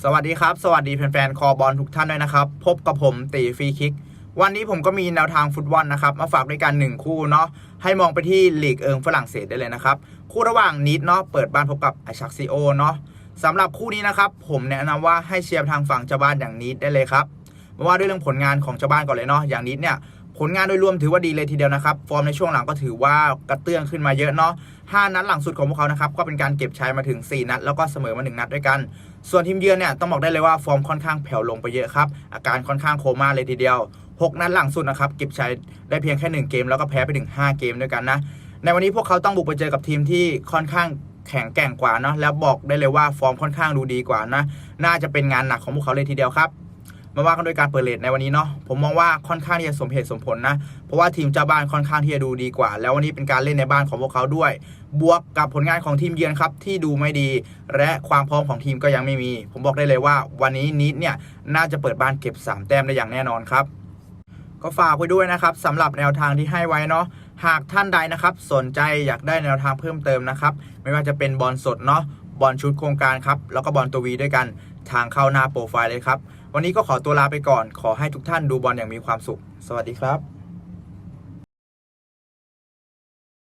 สวัสดีครับ สวัสดีแฟนๆ คอบอลทุกท่านด้วยนะครับ พบกับผมตีฟรีคิก วันนี้ผมก็มีแนวทางฟุตบอลนะครับ มาฝากด้วยกัน1คู่เนาะให้มองไปที่ลีกเอิงฝรั่งเศสได้เลยนะครับ คู่ระหว่างนิดเนาะเปิดบ้านพบกับไอชักซิโอเนาะสำหรับคู่นี้นะครับ ผมแนะนำว่าให้เชียร์ทางฝั่งเจ้าบ้านอย่างนิดได้เลยครับมาว่าด้วยเรื่องผลงานของเจ้าบ้านก่อนเลยเนาะอย่างนิดเนี่ย ผลงานโดยรวมถือว่าดีเลยทีเดียวนะครับ ฟอร์มในช่วงหลังก็ถือว่ากระเตื้องขึ้นมาเยอะเนาะ5นัดหลังสุดของพวกเขานะครับก็เป็นการเก็บชัยมาถึง 4 นัด แล้วก็เสมอมา 1 นัดด้วยกัน ส่วนทีมเยือนเนี่ยต้องบอกได้เลยว่าฟอร์มค่อนข้างแผ่วลงไปเยอะครับ อาการค่อนข้างโคม่าเลยทีเดียว 6 นัดหลังสุดนะครับเก็บชัยได้เพียงแค่ 1 เกม แล้วก็แพ้ไปถึง 5 เกมด้วยกันนะ ในวันนี้พวกเขาต้องบุกไปเจอกับทีมที่ค่อนข้างแข็งแกร่งกว่าเนาะแล้วบอกได้เลยว่าฟอร์มค่อนข้างดูดีกว่านะ น่าจะเป็นงานหนักของพวกเขาเลยทีเดียวครับ มาว่ากันด้วยการเปิดเลทในวันนี้เนาะผมมองว่าค่อนข้างที่จะสมเหตุสมผลนะ เพราะว่าทีมเจ้าบ้านค่อนข้างที่จะดูดีกว่า แล้ววันนี้เป็นการเล่นในบ้านของพวกเขาด้วย บวกกับผลงานของทีมเยือนครับที่ดูไม่ดี และความพร้อมของทีมก็ยังไม่มี ผมบอกได้เลยว่า วันนี้นิดเนี่ยน่าจะเปิดบ้านเก็บ 3 แต้มได้อย่างแน่นอนครับก็ฝากไว้ด้วยนะครับสำหรับแนวทางที่ให้ไว้เนาะ หากท่านใดนะครับสนใจอยากได้แนวทางเพิ่มเติมนะครับ ไม่ว่าจะเป็นบอลสดเนาะบอลชุดโครงการครับแล้วก็บอลตัววีด้วยกันทางเข้าหน้าโปรไฟล์เลยครับ วันนี้ก็ขอตัวลาไปก่อน ขอให้ทุกท่านดูบอลอย่างมีความสุข สวัสดีครับ